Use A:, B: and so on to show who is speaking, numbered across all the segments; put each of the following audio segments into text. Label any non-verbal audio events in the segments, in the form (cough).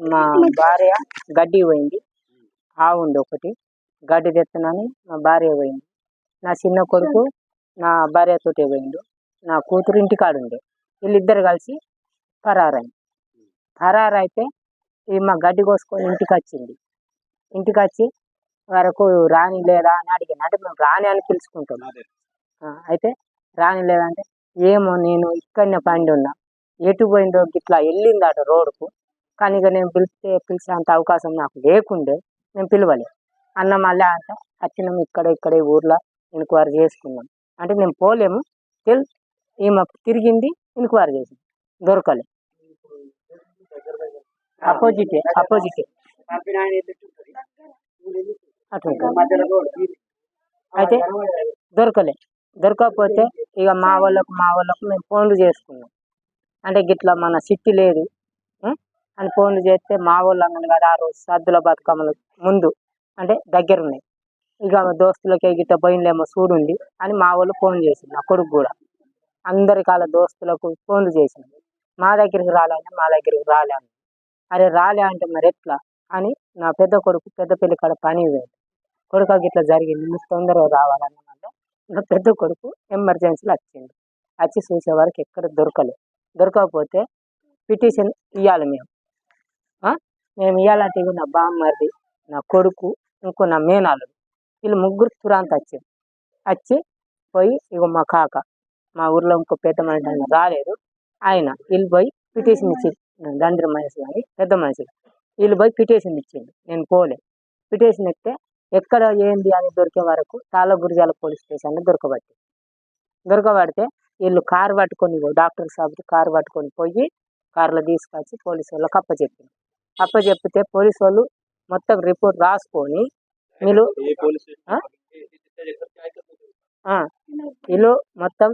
A: మా (laughs) భార్య గడ్డి పోయింది. ఆవు ఉంది ఒకటి. గడ్డి తెత్తనని మా భార్య పోయింది. నా చిన్న కొడుకు నా భార్యతోటే పోయిండు. నా కూతురు ఇంటికాడ ఉండే. వీళ్ళిద్దరు కలిసి పరారైంది పరారైతే ఈ మా గడ్డి కోసుకొని ఇంటికి వచ్చింది ఇంటికి వచ్చి వరకు రాని లేదా అని అడిగాను అంటే మేము రాని అని పిలుచుకుంటాం ఆ, అయితే రాని లేదంటే ఏమో నేను ఇక్కడనే పండి ఉన్నా ఎటు పోయిందో ఇట్లా వెళ్ళింది అటు రోడ్డుకు. కానీ ఇక నేను పిలిస్తే పిలిచేంత అవకాశం నాకు లేకుండే నేను పిలవలే. అన్న మళ్ళీ అంట వచ్చినాం ఇక్కడ ఇక్కడ ఈ ఊర్లో ఇన్క్వైరీ చేసుకున్నాం. అంటే నేను పోలేము. తెలు ఈమె తిరిగింది ఇన్క్వైరీ చేసింది. దొరకలే. అపోజిట్ అపోజిట్ అయితే దొరకలే. దొరకకపోతే ఇక మా వాళ్ళకు మా వాళ్ళకు మేము ఫోన్లు చేసుకున్నాం. అంటే గిట్లా మన సిట్టి లేదు. అని ఫోన్లు చేస్తే మా వాళ్ళు కదా ఆ రోజు సద్దుల బతుకమ్మలు ముందు అంటే దగ్గర ఉన్నాయి ఇక దోస్తులకి గిట్ట పోయిందేమో చూడుండి అని మా వాళ్ళు ఫోన్ చేసింది నా కొడుకు కూడా. అందరి కాల దోస్తులకు ఫోన్లు చేసింది మా దగ్గరికి రాలంటే మా దగ్గరికి రాలే అరే రాలే అంటే మరి ఎట్లా? అని నా పెద్ద కొడుకు పెద్ద పెళ్ళి కాడ పని పోయింది కొడుకు గిట్లా జరిగింది నువ్వు తొందరగా రావాలన్న వల్ల నా పెద్ద కొడుకు ఎమర్జెన్సీలో వచ్చింది వచ్చి చూసే వరకు ఎక్కడ దొరకలేదు దొరకకపోతే పిటిషన్ ఇవ్వాలి మేము. మేము ఇవ్వాలంటే నా బామ్మది నా కొడుకు ఇంకో నా మేనాలుడు వీళ్ళు ముగ్గురు తురాంత వచ్చారు. వచ్చి పోయి ఇగో మా కాక మా ఊర్లో ఇంకో పెద్ద మనిషి రాలేదు. ఆయన వీళ్ళు పోయి పిటిషన్ ఇచ్చి దండ్రి మనిషి కానీ పెద్ద మనిషి. వీళ్ళు పోయి పిటిషన్ ఇచ్చింది నేను పోలే. పిటిషన్ ఇస్తే ఎక్కడ ఏంది అని దొరికే వరకు తాళ గురిజాల పోలీస్ స్టేషన్లో దొరకబట్టి. దొరకబడితే వీళ్ళు కారు పట్టుకొని పో- డాక్టర్ సాబ్ కారు పట్టుకొని పోయి కారులో తీసుకొచ్చి పోలీసు వాళ్ళకి అప్పచెప్పింది అప్పచెప్పితే పోలీసు వాళ్ళు మొత్తం రిపోర్ట్ రాసుకొని? ఆ, వీళ్ళు మొత్తం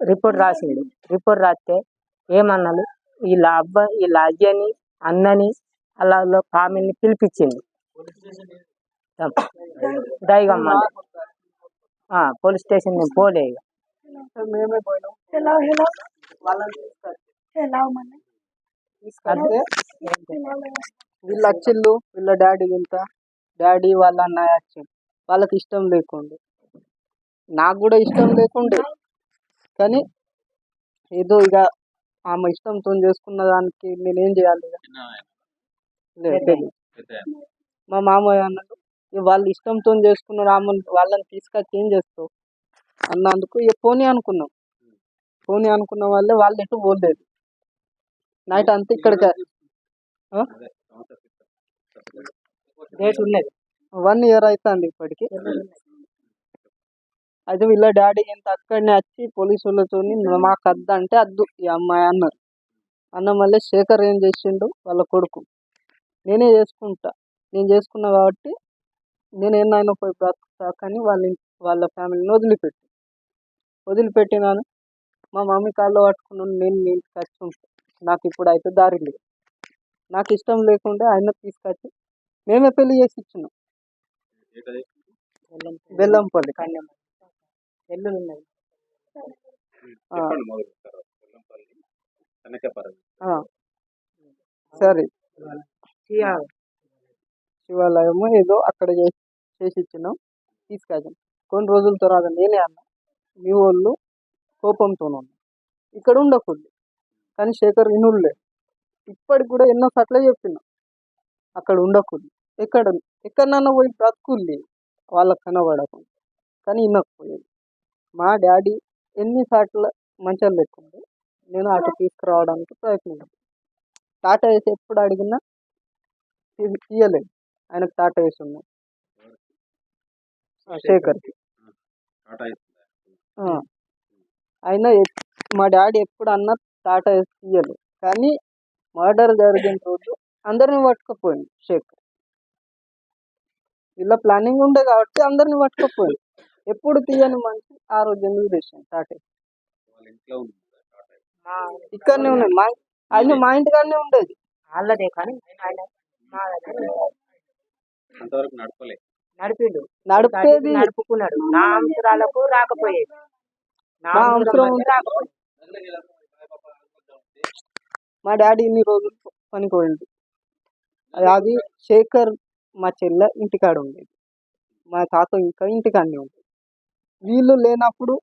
A: రిపోర్ట్ రాసిండు. రిపోర్ట్ రాస్తే ఏమన్నాడు? వీళ్ళ అబ్బ వీళ్ళ అయ్యని అన్నని అలా ఫ్యామిలీని పిలిపించింది దైగమ్మ పోలీస్ స్టేషన్ నేను పోలే ఇక
B: మేమే వీళ్ళు వచ్చిళ్ళు వీళ్ళ డాడీ ఇంత డాడీ వాళ్ళ అన్నయ్య వచ్చిండు వాళ్ళకి ఇష్టం లేకుండే. నాకు కూడా ఇష్టం లేకుండే. కానీ ఏదో ఇక ఆమె ఇష్టంతో చేసుకున్న దానికి నేనేం చేయాలి మా మామయ్య అన్నాడు "ఇక వాళ్ళు ఇష్టంతో చేసుకున్నారు ఆమె వాళ్ళని తీసుకొచ్చి ఏం చేస్తావు? అన్నందుకు ఇక పోనీ అనుకున్నాం. పోనీ అనుకున్న వాళ్ళే వాళ్ళు ఎటు పోలేదు. నైట్ అంతా ఇక్కడికి.
A: డేట్ ఉన్నది.
B: వన్ ఇయర్ అవుతుంది ఇప్పటికి. అయితే వీళ్ళ డాడీ ఇంత అక్కడనే వచ్చి పోలీసు వాళ్ళతో మాకు అద్దు అంటే అద్దు ఈ అమ్మాయి అన్నారు అన్న మళ్ళీ శేఖర్ ఏం చేసిండు? వాళ్ళ కొడుకు. నేనే చేసుకుంటా. నేను చేసుకున్నా కాబట్టి నేను ఏమైనా పోయి బ్రతుకుతా కానీ వాళ్ళ వాళ్ళ ఫ్యామిలీని వదిలిపెట్టి. వదిలిపెట్టినాను. మా మమ్మీ కాళ్ళు పట్టుకున్నాను నేను వచ్చి ఉంటా. నాకు ఇప్పుడు అయితే దారి లేదు. నాకు ఇష్టం లేకుండా ఆయన తీసుకొచ్చి మేమే పెళ్ళి చేసి ఇచ్చినాం. బెల్లంపల్లి.
A: ఉన్నాయి
B: ఆ. సరే. శివాలయము ఏదో అక్కడ చేసి చేసి ఇచ్చినాం. తీసుకొచ్చాం. కొన్ని రోజుల తర్వాత నేనే అన్నా మీ వాళ్ళు కోపంతో ఉన్నారు ఇక్కడ ఉండకూడదు. కానీ శేఖర్ వినులే ఇప్పటికి కూడా ఎన్నో సట్లే చెప్పిన అక్కడ ఉండకూడదు. ఎక్కడ ఎక్కడన్నా పోయి బ్రతుకుల్లి వాళ్ళకి కనబడకుండా. కానీ వినకపోయేది మా డాడీ ఎన్ని సార్లు మంచిగా లేకుండా నేను అటు తీసుకురావడానికి ప్రయత్నించాను. టాటా వేసి ఎప్పుడు అడిగినా తీయలేదు ఆయనకు టాటా వేసి ఉన్నాయి ఆ. ఆయన మా డాడీ ఎప్పుడు అన్న టాటా వేసి తీయలేదు కానీ మర్డర్ జరిగిన రోజు అందరిని పట్టుకుపోయింది శేఖర్. ఇలా ప్లానింగ్ ఉండే కాబట్టి అందరిని పట్టుకుపోయింది ఎప్పుడు తీయని మనిషి ఆ రోజు ఎందుకు తెచ్చాను టాటా ఇక్కడనే ఉన్నాయి మా ఆయన మా ఇంటికాడనే ఉండేది.
A: వాళ్ళదే కానీ
C: అంతవరకు
A: నడిపిండు.
B: నడిపేది
A: నడుపుకున్నాడు. నా అంతరాలకు రాకపోయేది. నా అయితే రాకపోయేది.
B: మా డాడీ ఇన్ని రోజులు పనికి అది శేఖర్ మా చెల్లె ఇంటికాడ ఉండేది. మా తాత ఇంకా ఇంటికాడనే ఉండేది. వీళ్ళు లేనప్పుడు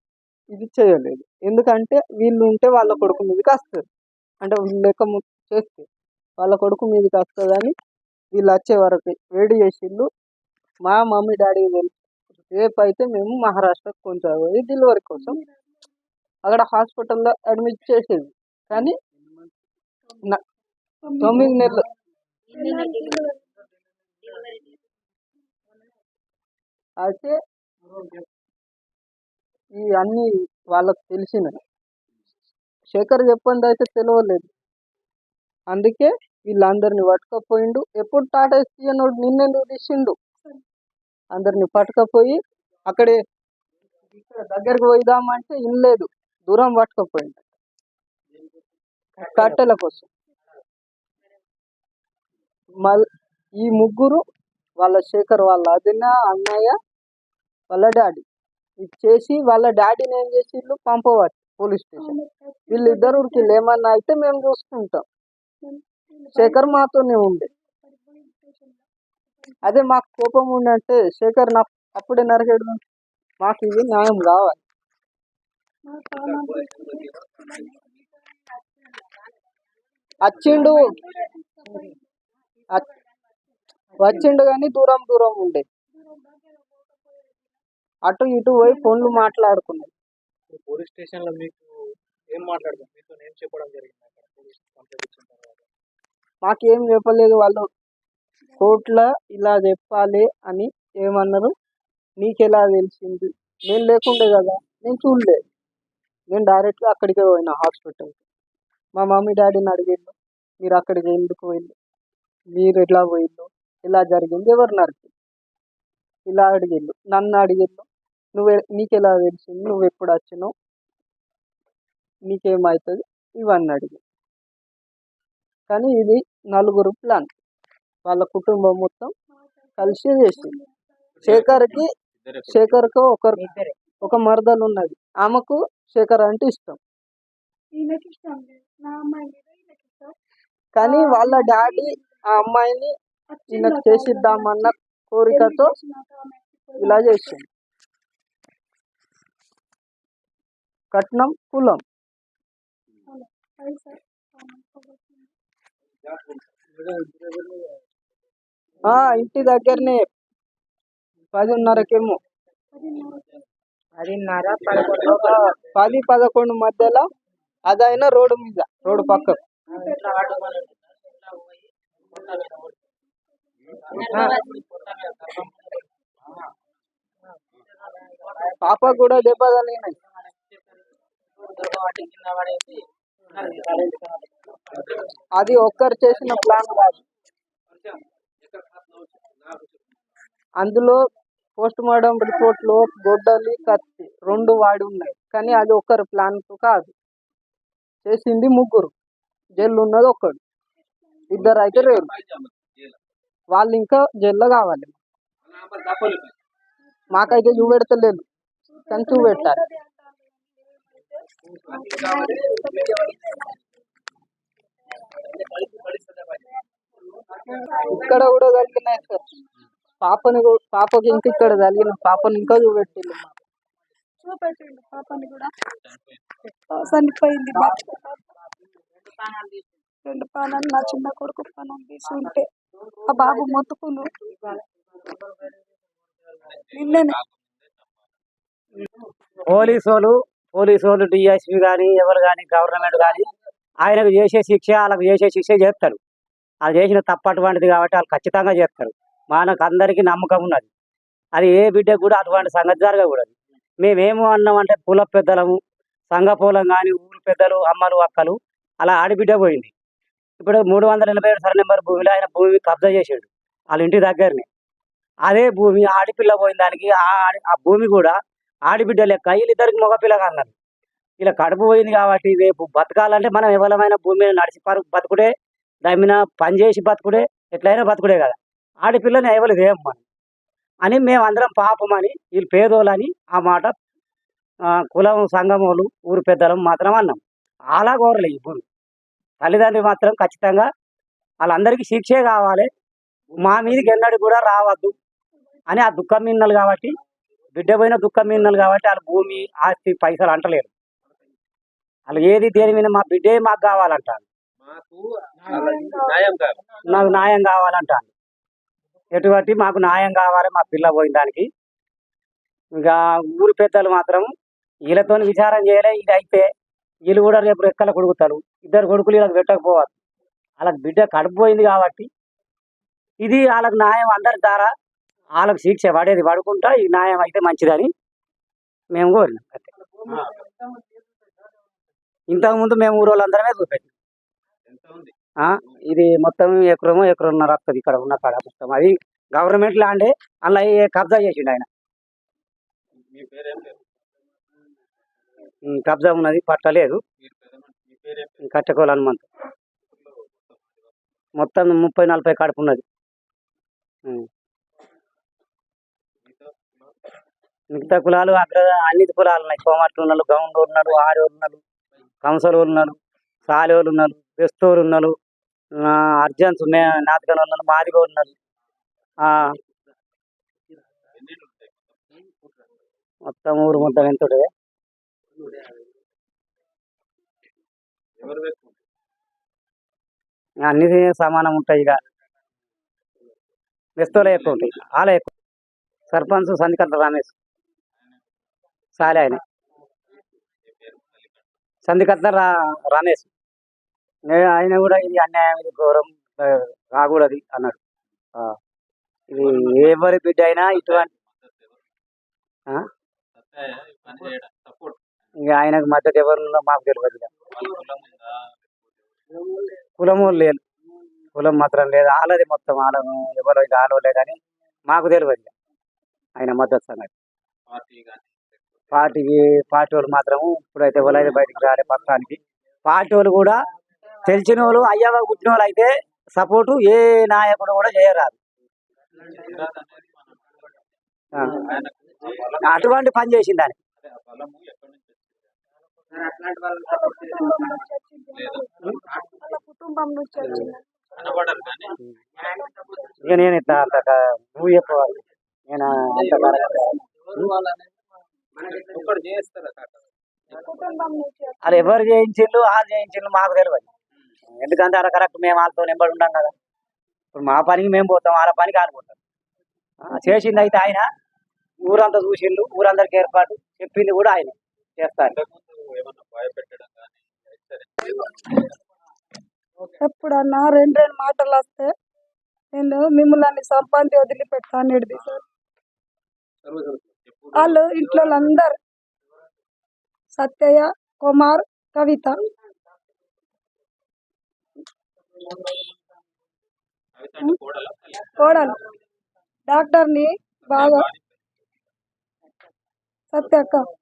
B: ఇది చేయలేదు. ఎందుకంటే వీళ్ళు ఉంటే వాళ్ళ కొడుకు మీదకి వస్తుంది. అంటే వీళ్ళు లెక్క ము- చేస్తే వాళ్ళ కొడుకు మీదకి వస్తుందని వీళ్ళు వచ్చే వరకు వేడి చేసిండు. మా మమ్మీ డాడీ రేపు అయితే మేము మహారాష్ట్రకు కొంచెం డెలివరీ కోసం అక్కడ హాస్పిటల్లో అడ్మిట్ చేసేది. కానీ తొమ్మిది నెలలు. అయితే ఈ అన్ని వాళ్ళకి తెలిసిన శేఖర్ చెప్పండి అయితే తెలియలేదు అందుకే వీళ్ళందరిని పట్టుకపోయిండు. ఎప్పుడు టాటా తీయనోడు నిన్నెందుకు తీసిండు. అందరిని పట్టుకపోయి అక్కడే ఇక్కడ దగ్గరకు పోయిదామంటే ఇనలేదు. దూరం పట్టుకపోయిండు. కట్టెల కోసం. మల్ ఈ ముగ్గురు వాళ్ళ శేఖర్ వాళ్ళ అదిన అన్నయ్య వాళ్ళ డాడీ. ఇది చేసి వాళ్ళ డాడీని ఏం చేసిండ్రు పంపవచ్చు పోలీస్ స్టేషన్. వీళ్ళిద్దరు వీళ్ళు ఏమన్నా అయితే మేము చూసుకుంటాం. శేఖర్ మాతోనే ఉండే. అదే మాకు కోపం ఉండంటే శేఖర్ నా అప్పుడే నరకేడు మాకు ఇది న్యాయం కావాలి. వచ్చిండు వచ్చిండు కానీ దూరం దూరం ఉండే. అటు ఇటు పోయి ఫోన్లు మాట్లాడుకున్నాయి
D: పోలీస్ స్టేషన్లో మీకు ఏం మాట్లాడదాం మీతో ఏం చెప్పడం జరిగింది అక్కడ? పోలీస్ కంప్లైంట్ ఇచ్చిన తర్వాత.
B: మాకేం చెప్పలేదు వాళ్ళు. కోర్టులో ఇలా చెప్పాలి అని ఏమన్నారు? నీకెలా తెలిసింది? నేను లేకుండే కదా. నేను చూడలేదు నేను డైరెక్ట్గా అక్కడికే పోయినా హాస్పిటల్ మా మమ్మీ డాడీని అడిగిండు మీరు అక్కడికి ఎందుకు వెళ్ళి? మీరు ఎట్లా పోయిండు ఇలా జరిగింది? ఎవరు నరికి ఇలా అడిగిండు. నన్ను అడిగిండు నువ్వు నీకెలా తెలిసింది? నువ్వు ఎప్పుడు వచ్చినావు? నీకేమవుతుంది ఇవన్నీ అడిగి కానీ ఇది నలుగురు ప్లాన్. వాళ్ళ కుటుంబం మొత్తం కలిసి చేసింది. శేఖర్కి శేఖర్కు ఒకరు ఒక మరదలు ఉన్నది. ఆమెకు శేఖర్ అంటే ఇష్టం. కానీ వాళ్ళ డాడీ ఆ అమ్మాయిని ఈయనకు చేసిద్దామన్న కోరికతో ఇలా చేసింది. కట్నం కులం. ఆ ఇంటి దగ్గరనే పదిన్నరకేమో.
A: పదిన్నర పదకొండు
B: పది పదకొండు మధ్యలో అదైనా రోడ్డు మీద. రోడ్డు పక్క పాప కూడా దెబ్బ తగిలినాయి అది ఒక్కరు చేసిన ప్లాన్ కాదు. అందులో పోస్ట్ మార్టం రిపోర్ట్లో గొడ్డలి కత్తి రెండు వాడి ఉన్నాయి. కానీ అది ఒక్కరు ప్లాన్ కాదు. చేసింది ముగ్గురు. జైలు ఉన్నది ఒక్కడు ఇద్దరు అయితే లేరు వాళ్ళు ఇంకా జైల్లో కావాలి. మాకైతే చూపెడతలేదు కానీ చూపెట్టాలి ఇక్కడ కూడా కలిగినాయి సార్. పాపని పాపకి ఇంకా ఇక్కడ కలిగిన పాపని ఇంకా. చూపెట్టిండు
E: పాపని కూడా. చనిపోయింది. రెండు పానాలు నా చిన్న కొడుకు పానం తీసి ఉంటే ఆ బాబు మొత్తుకును. నిన్ననే.
F: పోలీసు వాళ్ళు పోలీసు వాళ్ళు డిఎస్పీ కానీ ఎవరు కానీ గవర్నమెంట్ కానీ ఆయనకు చేసే శిక్ష వాళ్ళకు చేసే శిక్ష చేస్తారు. వాళ్ళు చేసిన తప్పు అటువంటిది కాబట్టి వాళ్ళు ఖచ్చితంగా చేస్తారు. మనకు అందరికీ నమ్మకం ఉన్నది. అది ఏ బిడ్డ కూడా అటువంటి సంగతి జరగకూడదు. మేమేమో అన్నామంటే కుల పెద్దలము సంఘపూలం కానీ ఊరు పెద్దలు అమ్మలు అక్కలు అలా ఆడిబిడ్డ పోయింది. ఇప్పుడు మూడు వందల ఎనభై ఏడు సర నెంబర్ భూమిలో ఆయన భూమి కబ్జా చేసాడు వాళ్ళ ఇంటి దగ్గరనే. అదే భూమి ఆడిపిల్ల పోయిన దానికి ఆ ఆడి- ఆ భూమి కూడా ఆడిబిడ్డ లెక్క వీళ్ళిద్దరికి మగపిల్లగా అన్నారు ఇలా కడుపు పోయింది కాబట్టి రేపు బతకాలంటే మనం ఎవరమైన భూమి మీద నడిచి పరు బతుకుడే దాని మీద పని చేసి బతుకుడే ఎట్లయినా బతుకుడే కదా. ఆడపిల్లని ఎవరు ఏం మనం అని మేము అందరం పాపమని వీళ్ళు పేదోళ్ళని ఆ మాట కులం సంఘములు ఊరు పెద్దలం మాత్రం అన్నాం. అలా కోరలే ఇప్పుడు. తల్లిదండ్రులు మాత్రం ఖచ్చితంగా వాళ్ళందరికీ శిక్షే కావాలి. మా మీదకి ఎన్నడూ కూడా రావద్దు అని ఆ దుఃఖం మిన్నలు కాబట్టి బిడ్డ పోయిన దుఃఖం మిన్నలు కాబట్టి వాళ్ళ భూమి ఆస్తి పైసలు అంటలేరు. వాళ్ళు ఏది దేని మీద మా బిడ్డే మాకు
C: కాదు
F: నాకు న్యాయం కావాలంటాను ఎటువంటి మాకు న్యాయం కావాలి మా పిల్ల పోయిన దానికి. ఇక ఊరు పెద్దలు మాత్రం వీళ్ళతో విచారం చేయలే ఇది అయితే వీళ్ళు కూడా రేపు రెక్కల కొడుకుతారు. ఇద్దరు కొడుకులు వీళ్ళకి పెట్టకపోవాలి. వాళ్ళకి బిడ్డ కడుపు పోయింది కాబట్టి ఇది వాళ్ళకి న్యాయం అందరి ద్వారా వాళ్ళకి శిక్ష పడేది పడుకుంటా ఈ న్యాయం అయితే మంచిదని మేము కోరినాం. ఇంతకుముందు మేము ఊరు వాళ్ళందరమే చూపెట్టాం ఇది మొత్తం ఎకరము ఎకరన్నర వస్తుంది ఇక్కడ ఉన్న కాడ మొత్తం. అది గవర్నమెంట్ ల్యాండే అలా కబ్జా చేసిండు ఆయన. కబ్జా ఉన్నది పట్టలేదు.
C: మీరు
F: కట్టకోలు హనుమంతు మొత్తం ముప్పై నలభై కడుపు ఉన్నది. మిగతా కులాలు అగ్ర అన్ని కులాలు ఉన్నాయి. కోమట్లు ఉన్నారు గౌండ్లు ఉన్నారు ఆడోళ్ళు ఉన్నారు కంసలు ఉన్నారు సాలేవాళ్ళు ఉన్నారు బెస్తూరు ఉన్నారు అర్జెన్స్ అర్జన్స్ మే ఉన్నారు మాదిగ ఉన్నారు. ఆ, మొత్తం ఊరు మొత్తం ఎంత ఉంటుంది?
C: ఎవరు
F: అన్ని సమానం ఉంటాయి ఇక. బెస్తోలే ఎక్కువ ఉంటాయి. వాళ్ళే ఎక్కువ. సర్పంచ్ సందికట్ల రమేష్. సాలే ఆయన. సందికట్ల రా రమేష్. ఆయన కూడా ఇది అన్యాయం ఇది ఘోరం ఆ, కాకూడదు అన్నాడు. ఇది ఎవరి బిడ్డ అయినా ఇటువంటి
C: ఇంకా
F: ఇక ఆయనకు మద్దతు ఎవరు మాకు తెలియదు కులము లేదు కులం మాత్రం లేదు. ఆలది మొత్తం వాళ్ళ ఎవరు ఇక ఆడవలే కానీ మాకు తెలియదు ఆయన మద్దతు సంగతి.
C: పార్టీ
F: పార్టీకి పార్టీ వాళ్ళు మాత్రము ఇప్పుడైతే ఎవరైతే బయటికి రాలే పత్రానికి పార్టీ వాళ్ళు కూడా తెలిసిన వాళ్ళు అయ్యవ పుట్టిన వాళ్ళు అయితే సపోర్టు ఏ నాయకుడు కూడా చేయరాదు. అటువంటి పని చేసింది
E: కుటుంబం నుంచి వచ్చింది.
C: కనబడరు కానీ.
F: ఇక నేను ఇట్లా అంత నువ్వు చెప్పవాలి నేను అంత కరెక్ట్
C: ఒక్కడు చేస్తారా కాక
E: కుటుంబం నుంచి
F: అది ఎవరు చేయించిండ్రు వాళ్ళు చేయించిండ్రు మాకు తెలియదు ఎందుకంటే అలా కరెక్ట్ మేము వాళ్ళతో నింబడి ఉంటాం కదా. ఇప్పుడు మా పనికి మేము పోతాం వాళ్ళ పనికి వాళ్ళు పోతాం ఆ, చేసింది అయితే ఆయన ఊరంతా చూసిండు ఊరందరికి ఏర్పాటు చెప్పింది కూడా ఆయన. చేస్తారు.
C: ఏమన్నా భయపెట్టడం కానీ హెచ్చరించడం
E: ఎప్పుడన్నా రెండు రెండు మాటలు వస్తే నేను మిమ్మల్ని సంపాంతి వదిలిపెట్టాను సార్ వాళ్ళు ఇంట్లో అందరు సత్యయ్య కుమార్ కవిత.
C: కోడల?
E: డాక్టర్ని బాగా
C: ఏం లేదు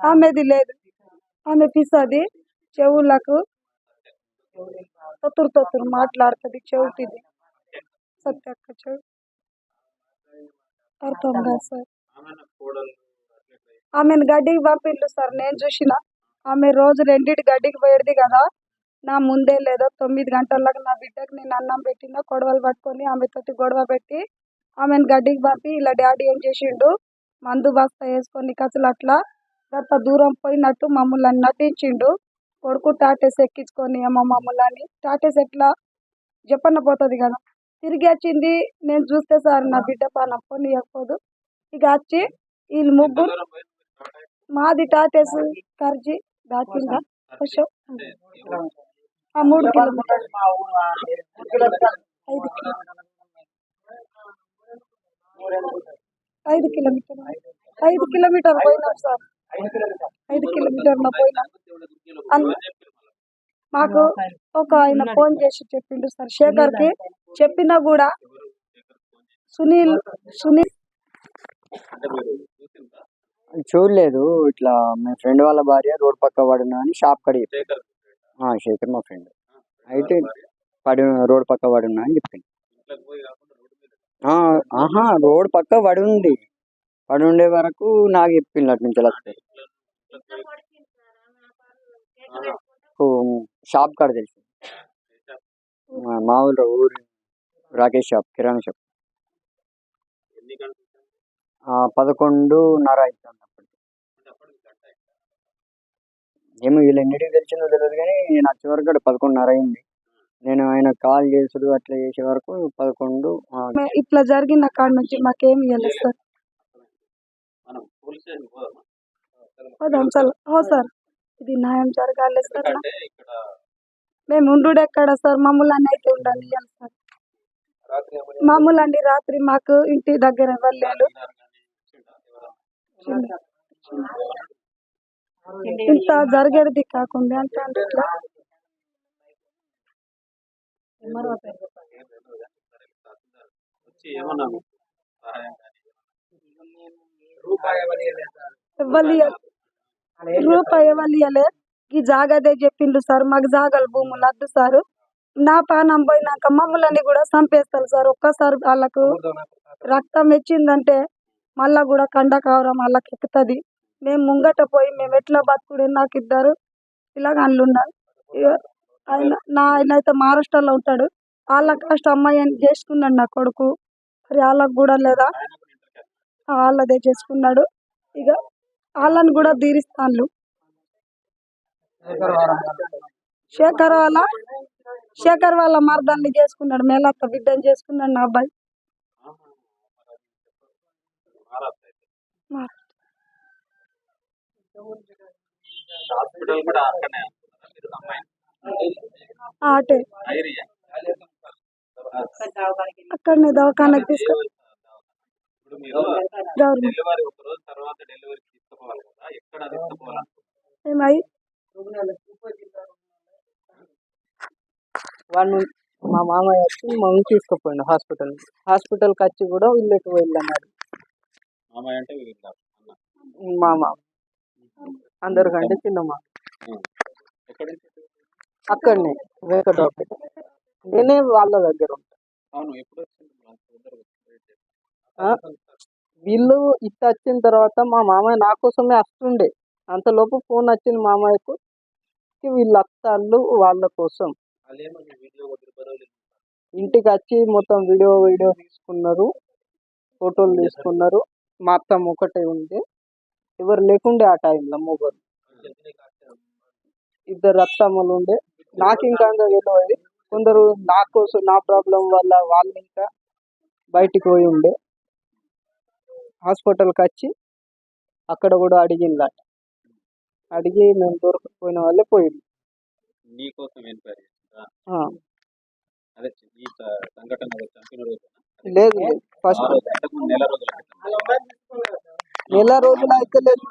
E: ఆమెది లేదు. ఆమె పిసది చెవులకు తొత్తురు తొత్తురు మాట్లాడుతుంది చెవిటిది. సత్యక్క చెవి. అర్థం కాదు సార్. ఆమెను గడ్డికి పంపిండు సార్. నేను చూసిన ఆమె రోజు రెండింటి గడ్డికి పోయేది కదా నా ముందే లేదో తొమ్మిది గంటలకు నా బిడ్డకి నేను అన్నం పెట్టిన గొడవలు పట్టుకొని ఆమెతోటి గొడవ పెట్టి ఆమెను గడ్డికి పంపి ఇలా డాడీ ఏం చేసిండు? మందు బస్తా వేసుకొని అసలు అట్లా గత దూరం పోయినట్టు మమ్మల్ని నటించిండు. కొడుకు టాటెస్ ఎక్కించుకొని ఏమో మమ్మల్ని. టాటేస్ ఎట్లా? చెప్పన్న పోతుంది కదా. తిరిగి వచ్చింది. నేను చూస్తే సార్ నా బిడ్డ పానం పోనీయకపోదు ఇక వచ్చి వీళ్ళు ముగ్గురు మాది టాటేస్ కర్జీ దాచిందా కొంచెం ఆ మూడు కిలోమీటర్ ఐదు కిలోమీటర్ ఐదు కిలోమీటర్ ఐదు కిలోమీటర్ పోయినాం సార్. ఐదు కిలోమీటర్ల పోయినాం. మాకు ఒక ఆయన ఫోన్ చేసి చెప్పిండు సార్. శేఖర్కి చెప్పినా కూడా సునీల్ సునీల్
G: చూడలేదు. ఇట్లా మా ఫ్రెండ్ వాళ్ళ భార్య రోడ్ పక్క పడినా అని షాప్ కడి
C: శేఖర్
G: శేఖర్ మా ఫ్రెండ్. అయితే పడి రోడ్ పక్క పడినా అని చెప్పింది ఆహా రోడ్ పక్క పడి ఉంది పడి ఉండే వరకు నాకు చెప్పింది అటు నుంచి
C: పోయి
G: షాప్ కాడ తెలిసి. మా- మా ఊళ్ళో ఊరు రాకేష్ షాప్ కిరాణా షాప్.
C: ఎన్ని గంటలు
G: ఆ, పదకొండున్నర అవుతుంది అప్పటికి.
C: అంటే అప్పటికి గంట అయిందా?
G: ఏమో వీళ్ళు ఎన్నిటికి తెలిసిందో తెలియదు కానీ నేను వరకు కూడా పదకొండున్నర అయింది. నేను ఆయన కాల్ చేసుడు అట్లా చేసే వరకు పదకొండు
E: ఇట్లా జరిగిన కాడ నుంచి మాకేం ఇవ్వలేదు సార్. పోదాం సార్. ఓ సార్ ఇది న్యాయం జరగాలి సార్ మేము ఉండు ఎక్కడ సార్ మమ్మల్ని అయితే ఉండాలి సార్. మామూలు రాత్రి మాకు ఇంటి దగ్గర
C: ఎవరన్నా?
E: ఇంత జరిగేది కాకుండా అంటే అంటే ఇట్లా
C: ఏం తెలియదు కానీ సరే తహసీల్దార్ వచ్చి ఏమన్నా మీకు సహాయం కానీ
E: ఇవ్వాలి రూపాయి ఇవ్వాలి ఈ జాగదే చెప్పిండు సార్ మాకు జాగలు భూములు వద్దు సార్. నా పానం పోయినాక మమ్మల్ని కూడా చంపేస్తారు సార్. ఒక్కసారి వాళ్ళకు రక్తం ఇచ్చిందంటే మళ్ళా కూడా కండ కావరం వాళ్ళకి ఎక్కుతుంది. మేము ముంగట పోయి మేము ఎట్లా బతుకుడు నాకు ఇద్దరు. ఉన్నారు ఇగ ఆయన నా ఆయన అయితే మహారాష్ట్రలో ఉంటాడు. వాళ్ళ కాస్ట్ అమ్మాయి అని చేసుకున్నాడు నా కొడుకు. మరి వాళ్ళకు కూడా లేదా? వాళ్ళదే చేసుకున్నాడు. ఇక వాళ్ళని కూడా తీరిస్తాను శేఖర్ వాళ్ళ శేఖర్ వాళ్ళ మర్దాన్ని చేసుకున్నాడు. మేలత్త బిడ్డని చేసుకున్నాడు నా అబ్బాయి.
C: హాస్పిటల్ కూడా అక్కడనే. అనుకున్నారా మీరు అమ్మాయి
E: ఆ, అటే
C: ఐరియా
E: అక్కడనే దవాఖానకి తీసుకు ఏమై
B: వాడిని మా మామయ్య వచ్చి మమ్మల్ని తీసుకుపోయిండు హాస్పిటల్. హాస్పిటల్కి వచ్చి కూడా వెళ్ళి
C: వీళ్ళు అన్న.
B: మా మామ అందరికంటే చిన్న మామ
C: ఎక్కడి నుంచి
B: అక్కడనే వెంకటరావుపేట నేనే వాళ్ళ దగ్గర ఉంటా.
C: అవును ఎప్పుడు వచ్చింది మన తొందరగా వచ్చి
B: ఆ? వీళ్ళు ఇట్ట వచ్చిన తర్వాత మా మామయ్య నా కోసమే వస్తుండే. అంతలోపు ఫోన్ వచ్చింది మామయ్యకు. వీళ్ళు వస్తారు వాళ్ళ కోసం. ఇంటికి వచ్చి మొత్తం వీడియో వీడియో తీసుకున్నారు. ఫోటోలు తీసుకున్నారు. మా అత్తమ్మ ఒకటే ఉండే. ఎవరు లేకుండే ఆ టైంలో మొబైల్. ఇద్దరు అత్తమ్మలు ఉండే. నాకు ఇంకా అంత తెలియదు కొందరు నా కోసం నా ప్రాబ్లం వల్ల వాళ్ళు ఇంకా బయటికి పోయి ఉండే. హాస్పిటల్కి వచ్చి అక్కడ కూడా అడిగిందట. అడిగి మేము దొరకకపోయిన వాళ్ళే పోయింది లేదు ఫస్ట్.
C: నెల రోజులు
B: అయితే లేదు.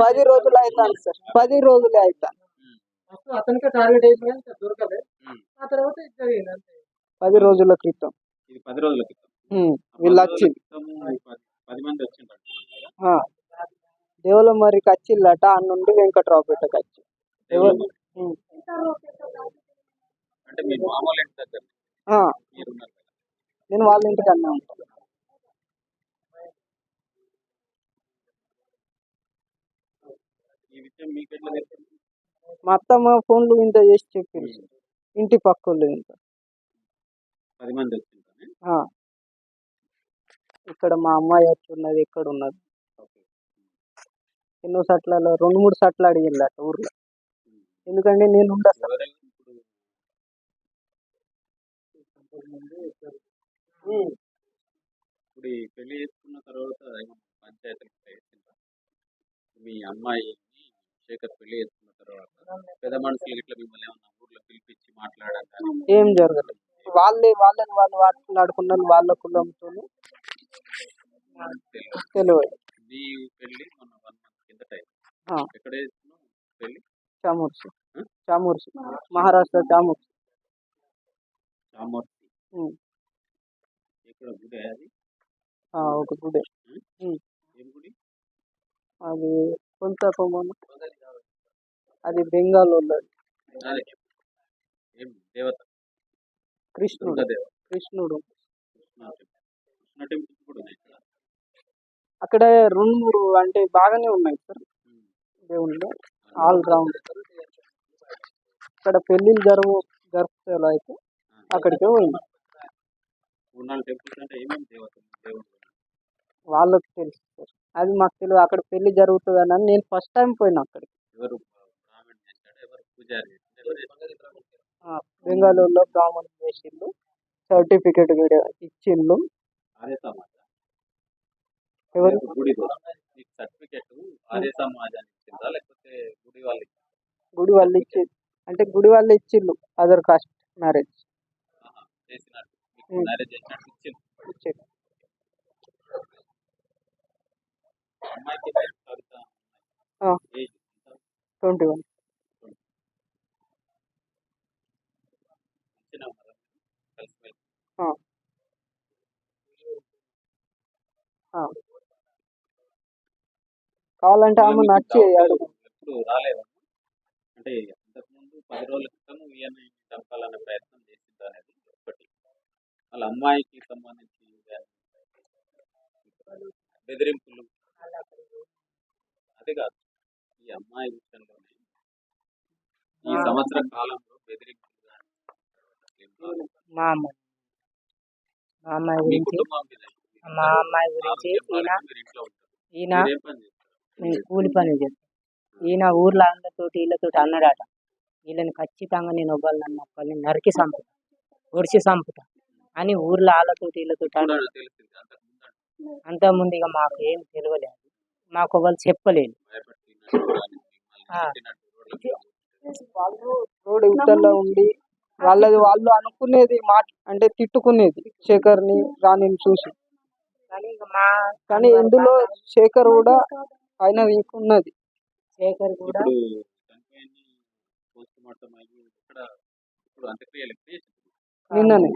B: పది రోజులు అవుతాను సార్. పది రోజులే అవుతాను
D: ఫస్ట్ అతనికి టార్గెట్ దొరకలే. ఆ తర్వాత ఇది జరిగింది అంతే.
B: పది రోజుల క్రితం.
C: ఇది పది రోజుల క్రితం.
B: వీళ్ళు
C: పది రోజుల
B: వచ్చి
C: క్రితము పది- మంది వచ్చిండ్రు
B: దేవుల మరికి వచ్చిల్లట ఆ నుండి వెంకట్రావుపేటకి వచ్చి.
C: అంటే మామూలు ఇంటి దగ్గర
B: నేను వాళ్ళ ఇంటికి అన్నా ఉంటాను
C: ఈ విషయం మీకు ఎట్లా తెలిసింది
B: మా అత్తమ్మ ఫోన్లు ఇంత చేసి చెప్పింది. ఇంటి పక్కోళ్ళు ఇంత.
C: పది మంది.
B: ఇక్కడ మా అమ్మాయి వచ్చి ఉన్నది ఇక్కడ ఉన్నది ఎన్నో సట్లలో రెండు మూడు సట్లు అడిగిందట ఊర్లో. ఎందుకంటే నేను.
C: ఎవరైనా ఇప్పుడు ఈ పెళ్ళి చేసుకున్న తర్వాత చేసిందా మీ అమ్మాయిని శేఖర్ పెళ్ళి చేసుకున్న తర్వాత పెద్ద మనుషులు ఇట్లా మిమ్మల్ని ఏమన్నా ఊర్లో పిలిపించి మాట్లాడడం కానీ
B: ఏం జరగలేదు వాళ్ళే వాళ్ళని వాళ్ళు మాట్లాడుకున్నారు వాళ్ళ కులంతో
C: తెలియదు. నీ పెళ్ళి మొన్న వన్ మంత్ కిందట. ఎక్కడ చేసుకున్నావు పెళ్ళి
B: చామూర్సి? చామూర్సి మహారాష్ట్ర చామూర్సి ఉమ్.
C: ఎక్కడ గుడి అది?
B: ఆ, ఒక గుడి.
C: ఏం గుడి?
B: అది కొంత కొమ్మను అది బెంగాల్
C: దేవత?
B: కృష్ణుడు. కృష్ణుడు. అక్కడ రెండు మూడు అంటే బాగానే ఉన్నాయి సార్. దేవుళ్ళు. ఆల్ రౌండ్ ఇక్కడ పెళ్ళిళ్ళు జరుగు జరుపుతారు అయితే అక్కడికే పోయింది. వాళ్ళకి తెలుసు సార్. అది మాకు తెలియదు. అక్కడ పెళ్ళి జరుగుతుంది అని నేను ఫస్ట్ టైం పోయినా అక్కడికి
C: ఎవరు బ్రాహ్మణ్ చేస్తాడు ఎవరు పూజారి చేస్తాడు ఎవరు చేస్తాడు?
B: బెంగాళూరులో బ్రాహ్మణ్ చేసిండు సర్టిఫికేట్ కూడా ఇచ్చిండు
C: ఆర్య సమాజ.
B: ఎవరు?
C: గుడి మీకు సర్టిఫికెట్ ఆర్య సమాజానికి ఇచ్చిందా లేకపోతే గుడి వాళ్ళు
B: గుడి వాళ్ళు ఇచ్చి అంటే గుడి వాళ్ళు ఇచ్చిండు అదర్ కాస్ట్ మ్యారేజ్.
C: ఆహా, చేసినట్టు మీకు
B: ఉం.
C: మ్యారేజ్ చేసినట్టు ఇచ్చింది
B: ఇచ్చిండు
C: అమ్మాయికి మీరు కవిత
B: ఆ.
C: ఏజ్ ఎంత?
B: ట్వంటీ వన్
C: మంచిగా ఉన్నారా కలిసి మెలిసి?
B: కావాలంటే ఆమె నచ్చి అడుగు
C: ఎప్పుడు రాలేదా? అంటే పది రోజుల క్రితం చంపాలనే ప్రయత్నం చేసింది అనేది ఒకటి. వాళ్ళ అమ్మాయికి సంబంధించి బెదిరింపులు. అదే కాదు ఈ అమ్మాయి విషయంలోనే ఈ సంవత్సర కాలంలో బెదిరింపులు కానీ.
A: మా అమ్మాయి మా అమ్మాయి
C: మీ
A: గురించి.
C: కుటుంబం మీద
A: మా అమ్మాయి గురించి ఈయన ఈయన నేను కూలి పని చేస్తాను ఈయన ఊర్లో అందరితోటి వీళ్ళతోటి అన్నాడట. వీళ్ళని ఖచ్చితంగా నేను ఒక్కళ్ళని నన్ను ఒక్కళ్ళని నరికి చంపుతా. ఒడిచి చంపుతా. అని ఊర్లో వాళ్ళతోటి వీళ్ళతోటి అన్నాడు అంతకుముందు ఇక మాకు ఏం తెలియలేదు. మాకు ఒకళ్ళు చెప్పలేదు.
B: వాళ్ళు రోడ్ ఇవతల ఉండి వాళ్ళది వాళ్ళు అనుకునేది మాట అంటే తిట్టుకునేది. శేఖర్ని రాణిని చూసి.
A: కానీ
B: ఇందులో శేఖర్ కూడా ఆయన ఉన్నది
A: శేఖర్ కూడా?
B: నిన్ననే.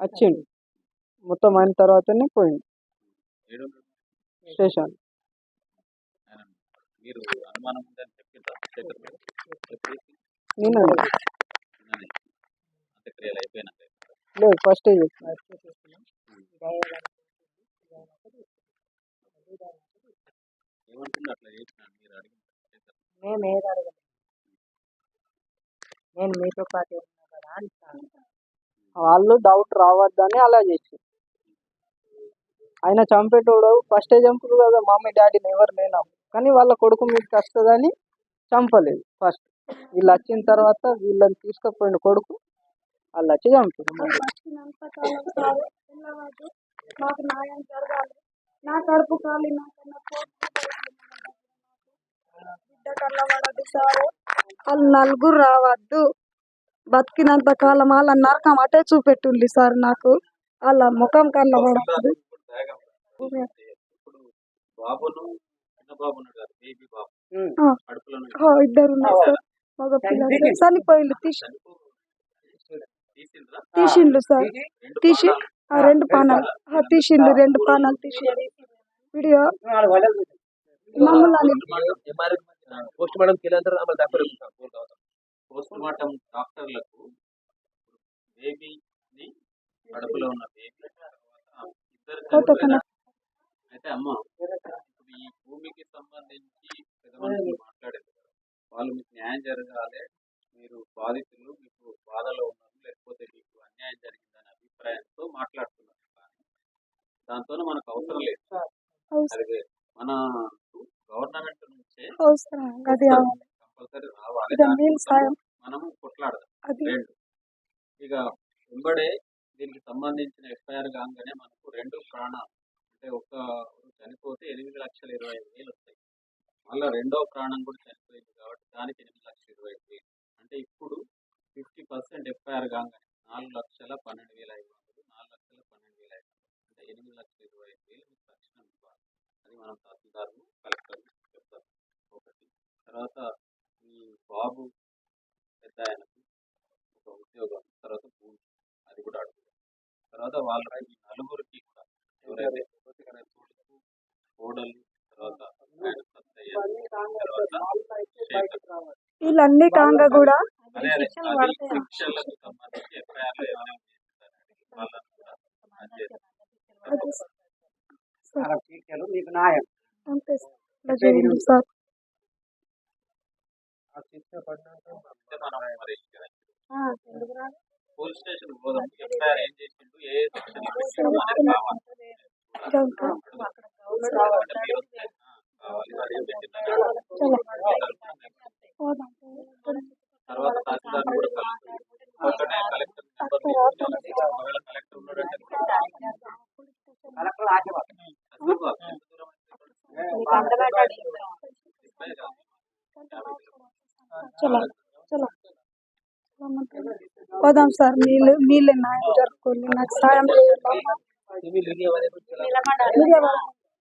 B: వచ్చిండు. మొత్తం అయిన తర్వాతనే పోయింది స్టేషన్.
C: మీరు అనుమానం ఉందని చెప్పిండ్రా శేఖర్ అంత్యక్రియలు అయిపోయినాక
B: లేదు ఫస్ట్
C: ఏమంటుండే అట్లా చేసినాను మీరు అడిగిన శేఖర్
A: మేము ఏది అడగలేదు. నేను మీతో పాటు ఉన్నా కదా అంటాను
B: వాళ్ళు డౌట్ రావద్దని అలా చేసి ఆయన చంపేటోడు ఫస్టే చంపుడు కదా? మమ్మీ డాడీని ఎవరు లేనా కానీ వాళ్ళ కొడుకు మీదకి వస్తుందని చంపలేదు ఫస్ట్. వీళ్ళు వచ్చిన తర్వాత వీళ్ళని తీసుకుపోయిన కొడుకు వాళ్ళు వచ్చి
E: జరగాలి నా కడుపు కాలి వాళ్ళు నలుగురు రావద్దు. బతికినంత కాలం వాళ్ళ నరకం అటే చూపెట్టుండి సార్ నాకు. వాళ్ళ ముఖం పడదు
C: ఇప్పుడు బాబును
E: ఇద్దరు ఉన్నారు సార్. మగ పిల్లలు చనిపోయిండు. తీసి
C: తీసిండ్రా?
E: తీసిండ్రు సార్.
C: రెండు
E: తీసి రెండు పానాలు. తీసిండ్రు రెండు పానాలు తీసిండ్రు వీడియో మమ్మల్ని
D: పోస్ట్ మార్టం కేలందరూ ఆమె డాక్టర్
C: పోస్ట్ మార్టం డాక్టర్లకు బేబీని కడుపులో ఉన్న బేబీ ఇద్దరు. అయితే అమ్మ ఈ భూమికి సంబంధించి పెద్ద మనుషులు మాట్లాడారు వాళ్ళు మీకు న్యాయం జరగాలి మీరు బాధితులు మీకు బాధలో ఉన్నారు లేకపోతే మీకు అన్యాయం జరిగిందనే అభిప్రాయంతో మాట్లాడుతున్నారు. కానీ దాంతో మనకు అవసరం లేదు. అది మన గవర్నమెంట్ నుంచే కంపల్సరీ రావాలి. మనము కొట్లాడదాం. రెండు ఇక వెంబడే దీనికి సంబంధించిన ఎఫ్ఐఆర్ కాగానే మనకు రెండు ప్రాణాలు అంటే ఒక చనిపోతే ఎనిమిది లక్షల ఇరవై ఐదు వేలు వస్తాయి. మళ్ళీ రెండో ప్రాణం కూడా చనిపోయింది కాబట్టి దానికి ఎనిమిది లక్షల ఇరవై ఐదు వేలు. అంటే ఇప్పుడు ఫిఫ్టీ పర్సెంట్ ఎఫ్ఐఆర్ కాగానే నాలుగు లక్షల పన్నెండు వేల ఐదు వందలు నాలుగు లక్షల పన్నెండు వేల ఐదు వందలు. అంటే ఎనిమిది లక్షల ఇరవై ఐదు వేలు మీకు తక్షణం ఇవ్వాలి. అది మనం తహసీల్దారు కలెక్టర్ చెప్తారు ఒకటి. తర్వాత మీ బాబు పెద్ద ఆయనకు ఒక ఉద్యోగం తర్వాత భూమి. అది కూడా అడుగుతారు తర్వాత వాళ్ళ ఈ నలుగురికి కూడా ఎవరైతే కొద్దిగా కొడుకు కోడలు తర్వాత ఆయన సత్తయ్య తర్వాత శేఖర్
E: వీళ్ళన్నీ కాంగా కూడా?
C: పోలీస్ స్టేషన్ పోదాం. ఎఫ్ఐఆర్ ఏం చేసిండు? ఏ సెక్షన్ తర్వాత తహసీల్దార్ కూడా వెంటనే కలెక్టర్ ఒకవేళ కలెక్టర్ ఉన్నాడంటే
E: పోదాం సార్ న్యాయం జరుపుకోండి నాకు సాయం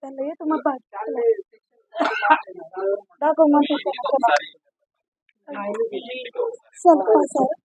E: चलिए तुम अब दाको मत चलो चलो।